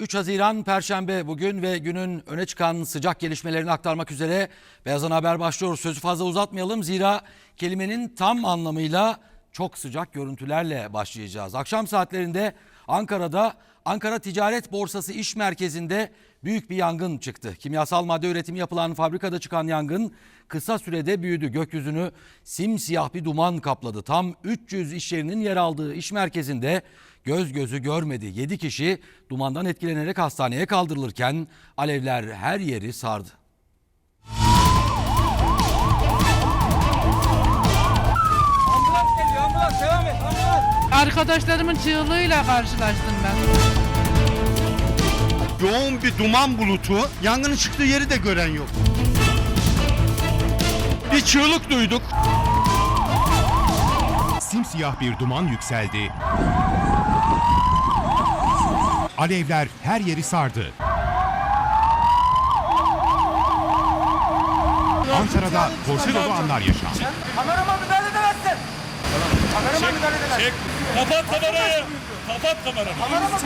3 Haziran Perşembe bugün ve günün öne çıkan sıcak gelişmelerini aktarmak üzere Beyazan Haber başlıyoruz. Sözü fazla uzatmayalım zira kelimenin tam anlamıyla çok sıcak görüntülerle başlayacağız. Akşam saatlerinde Ankara'da Ankara Ticaret Borsası İş Merkezi'nde büyük bir yangın çıktı. Kimyasal madde üretimi yapılan fabrikada çıkan yangın kısa sürede büyüdü. Gökyüzünü simsiyah bir duman kapladı. Tam 300 iş yerinin yer aldığı iş merkezinde göz gözü görmedi. 7 kişi dumandan etkilenerek hastaneye kaldırılırken alevler her yeri sardı. Ambulans geliyor ambulans devam et ambulans. Arkadaşlarımın çığlığıyla karşılaştım ben. yoğun bir duman bulutu. Yangının çıktığı yeri de gören yok. Bir çığlık duyduk. Simsiyah bir duman yükseldi. Alevler her yeri sardı. Ankara'da korku dolu anlar yaşandı. Kamerama müdahale edemezsin. Kamerama müdahale edemezsin. Kapat kamerayı. Kapat kamerayı. Kamerama.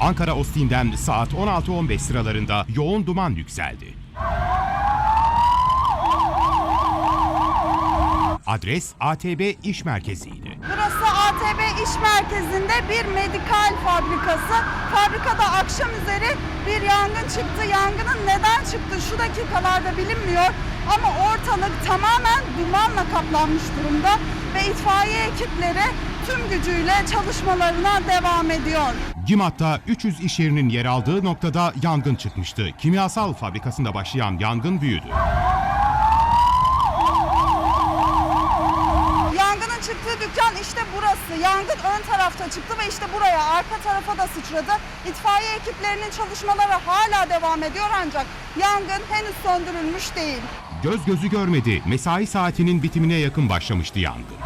Ankara Ostim'den saat 16.15 sıralarında yoğun duman yükseldi. Adres ATB İş Merkezi'ydi. ATB İş Merkezi'nde bir medikal fabrikası. Fabrikada akşam üzeri bir yangın çıktı. Yangının neden çıktı şu dakikalarda bilinmiyor. Ama ortalık tamamen dumanla kaplanmış durumda ve itfaiye ekipleri tüm gücüyle çalışmalarına devam ediyor. Gimat'ta 300 iş yerinin yer aldığı noktada yangın çıkmıştı. Kimyasal fabrikasında başlayan yangın büyüdü. Yangının çıktığı dükkan işte burası. Yangın ön tarafta çıktı ve işte buraya arka tarafa da sıçradı. İtfaiye ekiplerinin çalışmaları hala devam ediyor ancak yangın henüz söndürülmüş değil. Göz gözü görmedi. Mesai saatinin bitimine yakın başlamıştı yangın.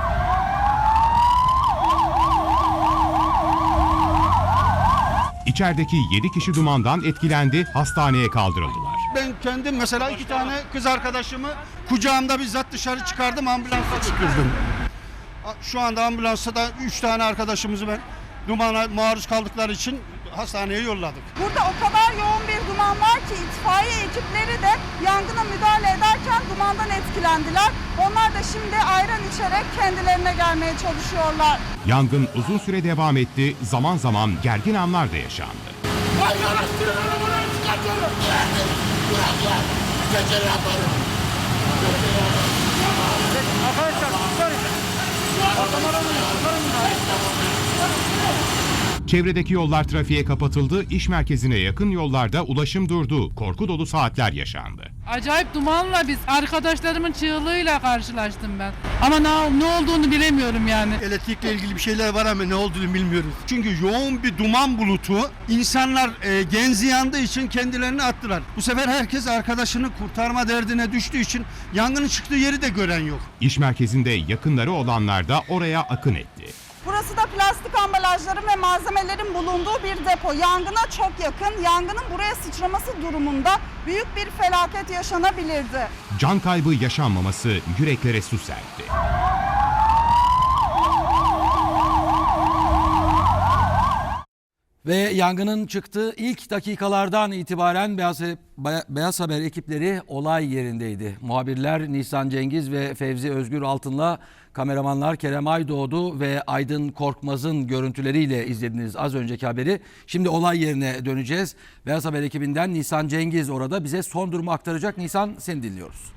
İçerideki 7 kişi dumandan etkilendi, hastaneye kaldırıldılar. Ben kendim mesela iki tane kız arkadaşımı kucağımda bizzat dışarı çıkardım ambulansa çıkırdım. Şu anda ambulansta da üç tane arkadaşımızı ben dumana maruz kaldıkları için hastaneye yolladık. Burada o kadar yoğun bir duman var ki itfaiye ekipleri de yangına müdahale ederken dumandan etkilendiler. Onlar da şimdi ayran içerek kendilerine gelmeye çalışıyorlar. Yangın uzun süre devam etti, zaman zaman gergin anlar da yaşandı. Arkadaşlar 頭の中にかかるんだい Çevredeki yollar trafiğe kapatıldı, iş merkezine yakın yollarda ulaşım durdu, korku dolu saatler yaşandı. Acayip dumanla biz arkadaşlarımın çığlığıyla karşılaştım ben. Ama ne, ne olduğunu bilemiyorum yani. Elektrikle ilgili bir şeyler var ama ne olduğunu bilmiyoruz. Çünkü yoğun bir duman bulutu insanlar e, genzi yandığı için kendilerini attılar. Bu sefer herkes arkadaşını kurtarma derdine düştüğü için yangının çıktığı yeri de gören yok. İş merkezinde yakınları olanlar da oraya akın etti. Burası da plastik ambalajların ve malzemelerin bulunduğu bir depo. Yangına çok yakın. Yangının buraya sıçraması durumunda büyük bir felaket yaşanabilirdi. Can kaybı yaşanmaması yüreklere su serpti. Ve yangının çıktığı ilk dakikalardan itibaren Beyaz, Beyaz Haber ekipleri olay yerindeydi. Muhabirler Nisan Cengiz ve Fevzi Özgür Altın'la kameramanlar Kerem Aydoğdu ve Aydın Korkmaz'ın görüntüleriyle izlediniz az önceki haberi. Şimdi olay yerine döneceğiz. Beyaz Haber ekibinden Nisan Cengiz orada bize son durumu aktaracak. Nisan seni dinliyoruz.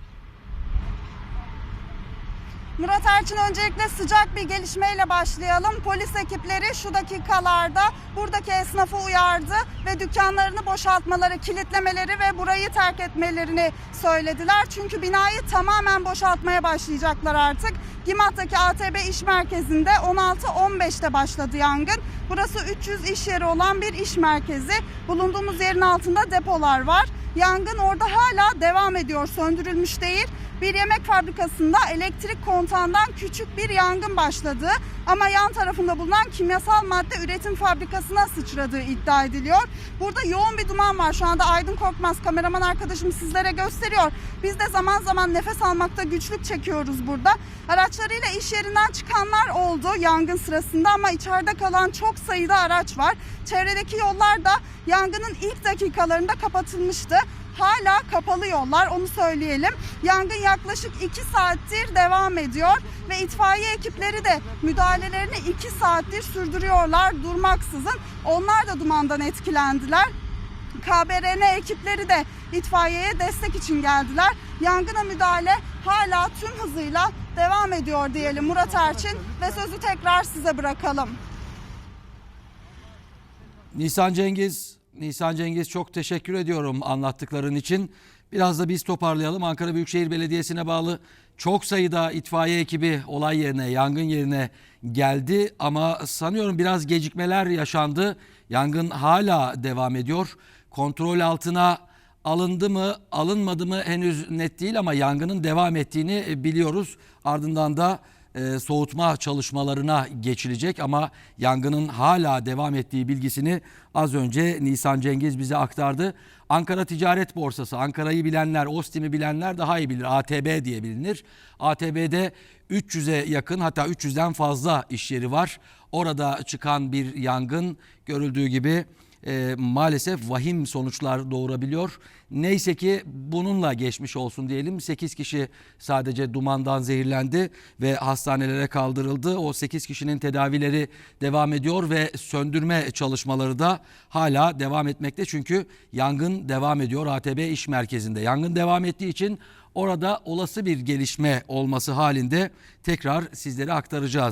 Murat Erçin öncelikle sıcak bir gelişmeyle başlayalım. Polis ekipleri şu dakikalarda buradaki esnafı uyardı ve dükkanlarını boşaltmaları, kilitlemeleri ve burayı terk etmelerini söylediler. Çünkü binayı tamamen boşaltmaya başlayacaklar artık. Gimat'taki ATB iş merkezinde 16-15'te başladı yangın. Burası 300 iş yeri olan bir iş merkezi. Bulunduğumuz yerin altında depolar var. Yangın orada hala devam ediyor, söndürülmüş değil. Bir yemek fabrikasında elektrik kontağından küçük bir yangın başladı ama yan tarafında bulunan kimyasal madde üretim fabrikasına sıçradığı iddia ediliyor. Burada yoğun bir duman var. Şu anda Aydın Korkmaz kameraman arkadaşım sizlere gösteriyor. Biz de zaman zaman nefes almakta güçlük çekiyoruz burada. Araçlarıyla iş yerinden çıkanlar oldu yangın sırasında ama içeride kalan çok sayıda araç var. Çevredeki yollar da yangının ilk dakikalarında kapatılmıştı. Hala kapalı yollar onu söyleyelim. Yangın yaklaşık 2 saattir devam ediyor ve itfaiye ekipleri de müdahalelerini 2 saattir sürdürüyorlar durmaksızın. Onlar da dumandan etkilendiler. KBRN ekipleri de itfaiyeye destek için geldiler. Yangına müdahale hala tüm hızıyla devam ediyor diyelim Murat Erçin ve sözü tekrar size bırakalım. Nisan Cengiz, Nisan Cengiz çok teşekkür ediyorum anlattıkların için. Biraz da biz toparlayalım. Ankara Büyükşehir Belediyesi'ne bağlı çok sayıda itfaiye ekibi olay yerine, yangın yerine geldi ama sanıyorum biraz gecikmeler yaşandı. Yangın hala devam ediyor. Kontrol altına alındı mı, alınmadı mı henüz net değil ama yangının devam ettiğini biliyoruz. Ardından da e, soğutma çalışmalarına geçilecek ama yangının hala devam ettiği bilgisini az önce Nisan Cengiz bize aktardı. Ankara Ticaret Borsası, Ankara'yı bilenler, Ostim'i bilenler daha iyi bilir. ATB diye bilinir. ATB'de 300'e yakın hatta 300'den fazla iş yeri var. Orada çıkan bir yangın görüldüğü gibi e, maalesef vahim sonuçlar doğurabiliyor. Neyse ki bununla geçmiş olsun diyelim. 8 kişi sadece dumandan zehirlendi ve hastanelere kaldırıldı. O 8 kişinin tedavileri devam ediyor ve söndürme çalışmaları da hala devam etmekte. Çünkü yangın devam ediyor ATB iş merkezinde. Yangın devam ettiği için orada olası bir gelişme olması halinde tekrar sizlere aktaracağız.